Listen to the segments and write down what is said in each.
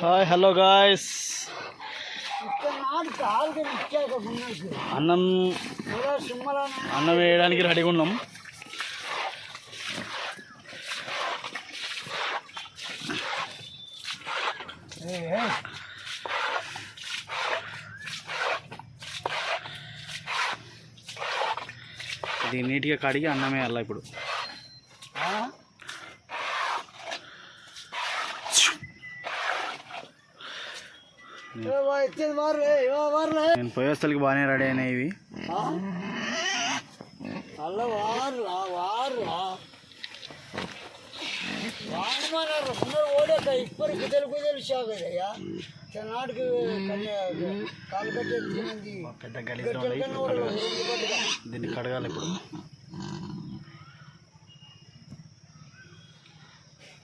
Hi hello guys అన్నం అన్నం వేయడానికి రెడీగా ఉన్నాం. ఇది నీట్గా కడిగి అన్నం వేయాలి ఇప్పుడు. నేను పోయేస్తలకి బాగానే రెడీ అయినాయి ఇవి. పెద్ద కడగాలి. దీన్ని కడగాలి ఇప్పుడు.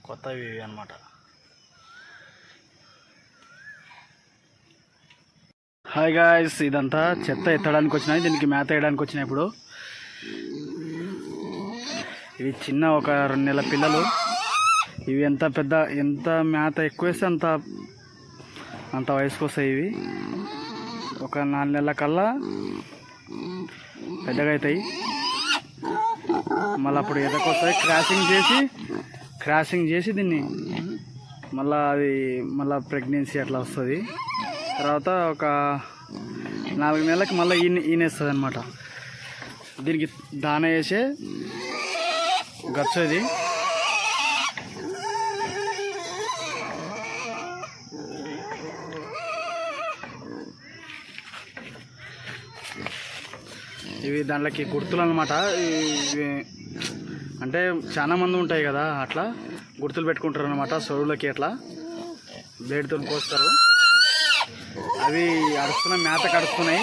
కొత్తవి అనమాట హాయ్ గాయస్ ఇదంతా చెత్త ఎత్తడానికి వచ్చినాయి దీనికి మేత వేయడానికి వచ్చినాయి ఇప్పుడు. ఇవి చిన్న ఒక రెండు నెలల పిల్లలు. ఇవి ఎంత పెద్ద ఎంత మేత ఎక్కువ వేస్తే అంత అంత వయసుకు వస్తాయి ఇవి. ఒక నాలుగు నెలల కల్లా పెద్దగా అవుతాయి. మళ్ళీ అప్పుడు ఎదకొస్తాయి క్రాసింగ్ చేసి క్రాసింగ్ చేసి దీన్ని మళ్ళీ అది మళ్ళీ ప్రెగ్నెన్సీ అట్లా వస్తుంది. తర్వాత ఒక నాలుగు నెలలకు మళ్ళీ ఈయన ఈనేస్తుంది అనమాట దీనికి దాన వేసే గచ్చు ఇది. ఇవి దాంట్లోకి గుర్తులు అనమాట అంటే చాలా మంది ఉంటాయి కదా అట్లా గుర్తులు పెట్టుకుంటారు అనమాట సొరువులకి అట్లా. బ్లేడ్తో కోస్తారు. అవి అడుస్తున్నాయి మేత కడుస్తున్నాయి.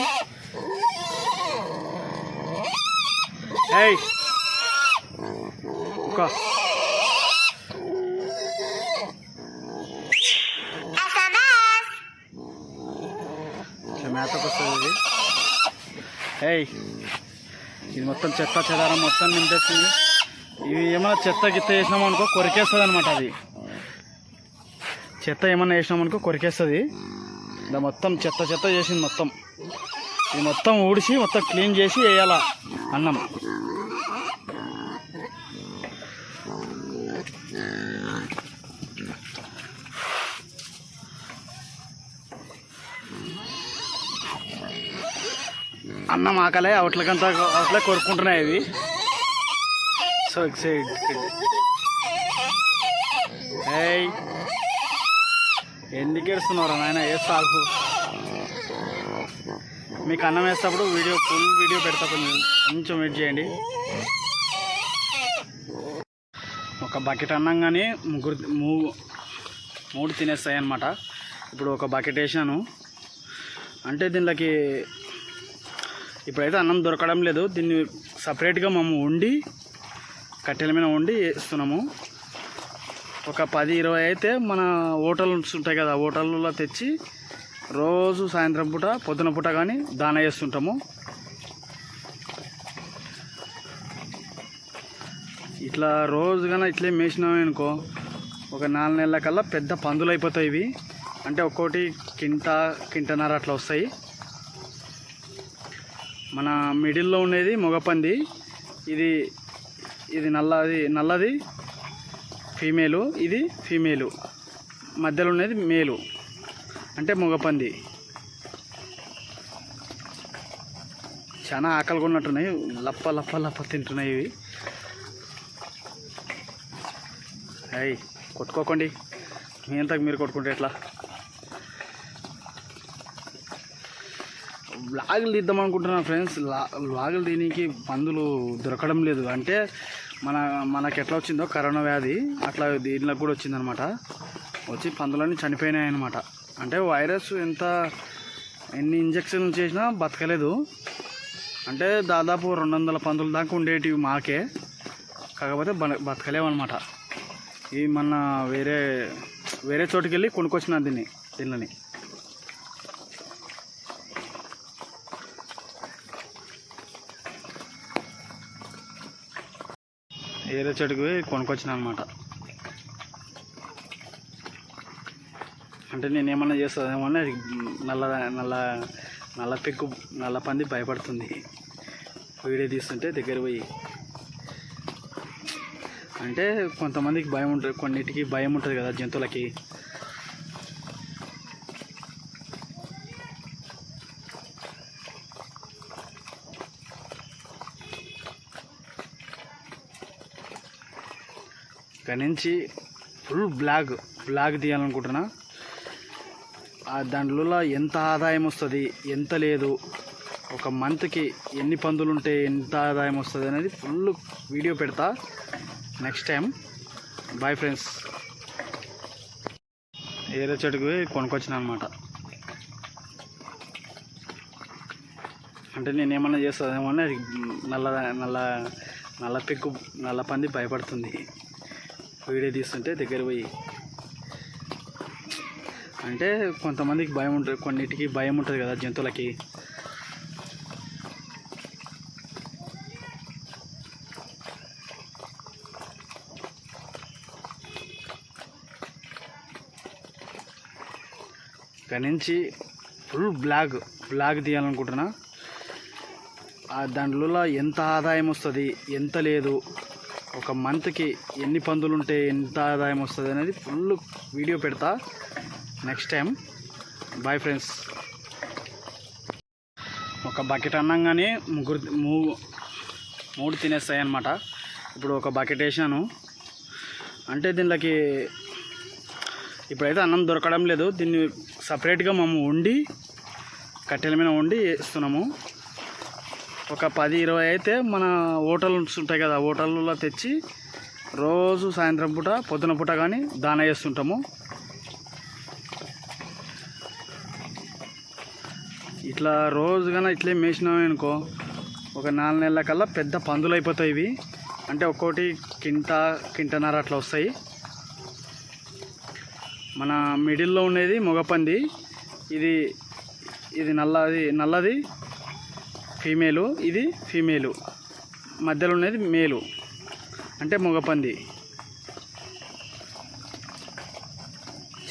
ఏయ్! ఒక మేతకు వస్తుంది ఏయ్! ఇది మొత్తం చెత్త చెదారం మొత్తం నింపేస్తుంది ఇవి ఏమైనా చెత్త గిత్త వేసినాం అనుకో కొరికేస్తుంది అనమాట అది. చెత్త ఏమైనా వేసినాం అనుకో కొరికేస్తుంది. ఇలా మొత్తం చెత్త చెత్త చేసింది మొత్తం. ఇది మొత్తం ఊడిసి మొత్తం క్లీన్ చేసి వేయాల అన్నం. అన్నం ఆకలే అవట్లకంతా అవట్లే కొరుక్కుంటున్నాయి ఇవి సో ఎక్సైడ్ ఏయ్ ఎందుకు ఏడుస్తున్నారు నాయన? ఏ సాగు? మీకు అన్నం వేసేటప్పుడు వీడియో ఫుల్ వీడియో పెడతా కొంచెం కొంచెం వెయిట్ చేయండి. ఒక బకెట్ అన్నం కానీ ముగ్గురు మూ మూడు తినేస్తాయి అన్నమాట ఇప్పుడు ఒక బకెట్ వేసాను అంటే దీనిలోకి ఇప్పుడైతే అన్నం దొరకడం లేదు. దీన్ని సపరేట్గా మేము వండి కట్టెల మీద వండి వేస్తున్నాము. ఒక పది ఇరవై అయితే మన హోటల్స్ ఉంటాయి కదా హోటల్లో తెచ్చి రోజు సాయంత్రం పూట పొద్దున పూట కానీ దాన వేస్తుంటాము ఇట్లా రోజు కానీ ఇట్లే మేసినాం అనుకో ఒక నాలుగు నెలల కల్లా పెద్ద పందులు అయిపోతాయి ఇవి. అంటే ఒక్కోటి కింట కింటన్నర అట్లా వస్తాయి. మన మిడిల్లో ఉండేది మొగపంది. ఇది ఇది నల్లది నల్లది. ఫీమేలు ఇది ఫీమేలు. మధ్యలో ఉన్నది మేలు అంటే మగపంది. చాలా ఆకలి కొన్నట్టున్నాయి లప్ప లప్ప లప్ప తింటున్నాయి ఇవి. అయ్యి కొట్టుకోకండి. మీ అంతకు మీరు కొట్టుకుంటే ఎట్లా? లాగులు తీద్దాం అనుకుంటున్నాను ఫ్రెండ్స్. లాగులు దీనికి పందులు దొరకడం లేదు. అంటే మన మనకి ఎట్లా వచ్చిందో కరోనా వ్యాధి అట్లా దీనిలో కూడా వచ్చిందనమాట. వచ్చి పందులన్నీ చనిపోయినాయి అనమాట అంటే వైరస్ ఎంత ఎన్ని ఇంజక్షన్లు చేసినా బతకలేదు. అంటే దాదాపు రెండు వందల పందుల దాకా ఉండేటివి మాకే. కాకపోతే బ బతకలేవన్నమాట ఇవి మన వేరే వేరే చోటుకి వెళ్ళి కొనుక్కొచ్చిన దీన్ని దీనిని. వేరే చెట్టుకు కొనుక్కొచ్చిన అనమాట అంటే నేను ఏమన్నా చేస్తుందేమో అది నల్ల నల్ల నల్ల పెక్కు నల్ల పంది భయపడుతుంది. వీడియో తీస్తుంటే దగ్గర పోయి. అంటే కొంతమందికి భయం ఉంటుంది కొన్నిటికి భయం ఉంటుంది కదా జంతువులకి. ఇక్కడి నుంచి ఫుల్ బ్లాగ్ బ్లాగ్ తీయాలనుకుంటున్నా. ఆ దాంట్లో ఎంత ఆదాయం వస్తుంది ఎంత లేదు ఒక మంత్కి ఎన్ని పందులు ఉంటే ఎంత ఆదాయం వస్తుంది అనేది ఫుల్ వీడియో పెడతా. నెక్స్ట్ టైం బాయ్ ఫ్రెండ్స్ ఏరే చెట్టుకు కొనుక్కొచ్చిన అనమాట అంటే నేను ఏమన్నా చేస్తుందేమో అని అది నల్ల నల్ల నల్ల పెక్కు నల్ల పంది భయపడుతుంది. వీడియో తీస్తుంటే దగ్గర పోయి. అంటే కొంతమందికి భయం ఉంటుంది కొన్నిటికి భయం ఉంటుంది కదా జంతువులకి. ఇక్కడ నుంచి ఫుల్ బ్లాగ్ బ్లాగ్ తీయాలనుకుంటున్నా. ఆ దాంట్లో ఎంత ఆదాయం వస్తుంది ఎంత లేదు. ఒక మంత్కి ఎన్ని పందులు ఉంటే ఎంత ఆదాయం వస్తుంది అనేది ఫుల్ వీడియో పెడతా. నెక్స్ట్ టైం బాయ్ ఫ్రెండ్స్ ఒక బకెట్ అన్నంగానే ముగ్గురు మూ మూడు తినేస్తాయి అన్నమాట ఇప్పుడు ఒక బకెట్ వేసాను అంటే దీనికి ఇప్పుడైతే అన్నం దొరకడం లేదు. దీన్ని సపరేట్గా మేము వండి కట్టెల మీద వండి వేస్తున్నాము. ఒక పది ఇరవై అయితే మన హోటల్స్ ఉంటాయి కదా హోటల్లో తెచ్చి రోజు సాయంత్రం పూట పొద్దున పూట కానీ దాన చేస్తుంటాము. ఇట్లా రోజు కానీ ఇట్లే మేసినాం అనుకో ఒక నాలుగు నెలల కల్లా పెద్ద పందులు అయిపోతాయి ఇవి. అంటే ఒక్కోటి కింట కింటన్నర అట్లా వస్తాయి. మన మిడిల్లో ఉండేది మొగపంది. ఇది ఇది నల్లది నల్లది. ఫీమేలు ఇది ఫీమేలు. మధ్యలో ఉన్నది మేలు. అంటే మగపంది.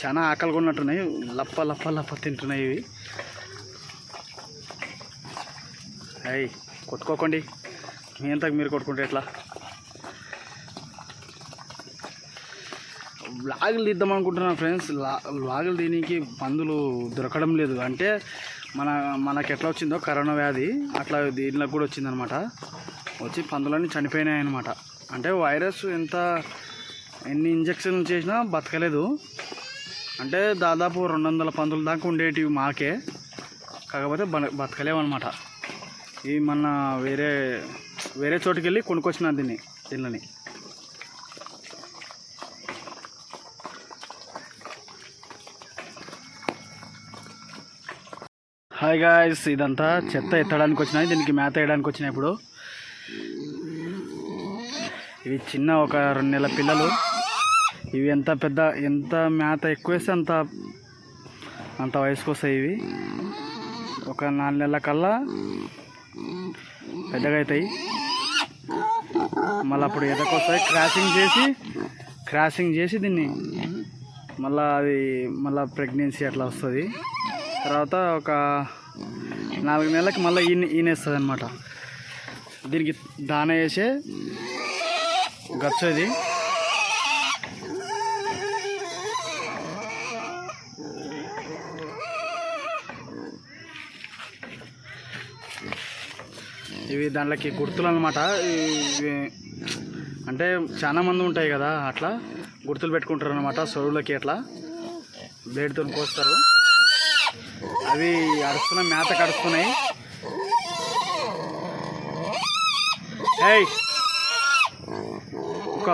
చాలా ఆకలిగా ఉన్నట్టున్నాయి. లప్ప లప్ప లప్ప తింటున్నాయి ఇవి. అయ్యి కొట్టుకోకండి. మీ అంతకు మీరు కొట్టుకుంటే ఎట్లా? వ్లాగులు తీద్దాం అనుకుంటున్నాను ఫ్రెండ్స్. వ్లాగులు దీనికి పందులు దొరకడం లేదు. అంటే మన మనకి ఎట్లా వచ్చిందో కరోనా వ్యాధి అట్లా దీనిలో కూడా వచ్చిందనమాట. వచ్చి పందులన్నీ చనిపోయినాయి అనమాట అంటే వైరస్ ఎంత ఎన్ని ఇంజక్షన్లు చేసినా బతకలేదు. అంటే దాదాపు రెండు వందల పందుల దాకా ఉండేటివి మాకే. కాకపోతే బ బతకలేవన్నమాట ఇవి మన వేరే వేరే చోటుకి వెళ్ళి కొనుక్కొచ్చిన దీన్ని దీనిని హాయ్ గాయస్ ఇదంతా చెత్త ఎత్తడానికి వచ్చినాయి దీనికి మేత వేయడానికి వచ్చినాయి ఇప్పుడు. ఇవి చిన్న ఒక రెండు నెలల పిల్లలు. ఇవి ఎంత పెద్ద ఎంత మేత ఎక్కువ వేస్తే అంత అంత వయసుకు వస్తాయి ఇవి. ఒక నాలుగు నెలల కల్లా పెద్దగా అవుతాయి. మళ్ళీ అప్పుడు ఎదకొస్తాయి క్రాసింగ్ చేసి క్రాసింగ్ చేసి దీన్ని మళ్ళీ అది మళ్ళీ ప్రెగ్నెన్సీ అట్లా వస్తుంది. తర్వాత ఒక నాలుగు నెలలకు మళ్ళీ ఈయన ఈనేస్తుంది అనమాట దీనికి దాన వేసే గచ్చది ఇది. ఇవి దాంట్లోకి గుర్తులు అనమాట అంటే చాలా మంది ఉంటాయి కదా అట్లా గుర్తులు పెట్టుకుంటారు అనమాట సొరువులకి అట్లా. బ్లేడ్తో కోస్తారు. అవి అరుస్తున్నాయి మేత కడుస్తున్నాయి. ఏయ్! ఒక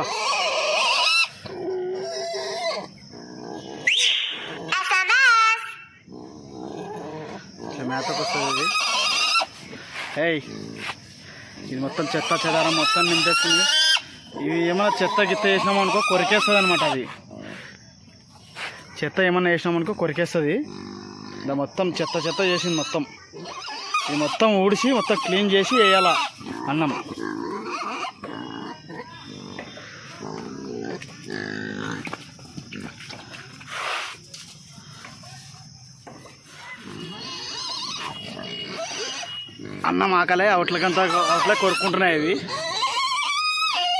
మేతకు వస్తుంది ఇది. ఏయ్! ఇది మొత్తం చెత్త చెదారం మొత్తం నింపేస్తుంది ఇవి ఏమైనా చెత్త గిత్త వేసినాం అనుకో కొరికేస్తుంది అనమాట అది. చెత్త ఏమన్నా వేసినాం అనుకో కొరికేస్తుంది. ఇలా మొత్తం చెత్త చెత్త చేసింది మొత్తం. ఇది మొత్తం ఊడిసి మొత్తం క్లీన్ చేసి వేయాల అన్నం. అన్నం ఆకలే అవట్లకంతా అవట్లే కొడుకుంటున్నాయి అవి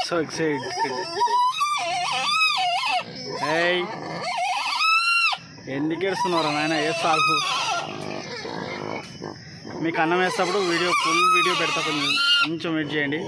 సో ఎక్సైట్ ఏయ్. ఎందుకు ఏడుస్తున్నారు నాయన? ఏ సాగు? మీకు అన్నం వేసేటప్పుడు వీడియో ఫుల్ వీడియో పెడతా కొంచెం కొంచెం వెయిట్ చేయండి.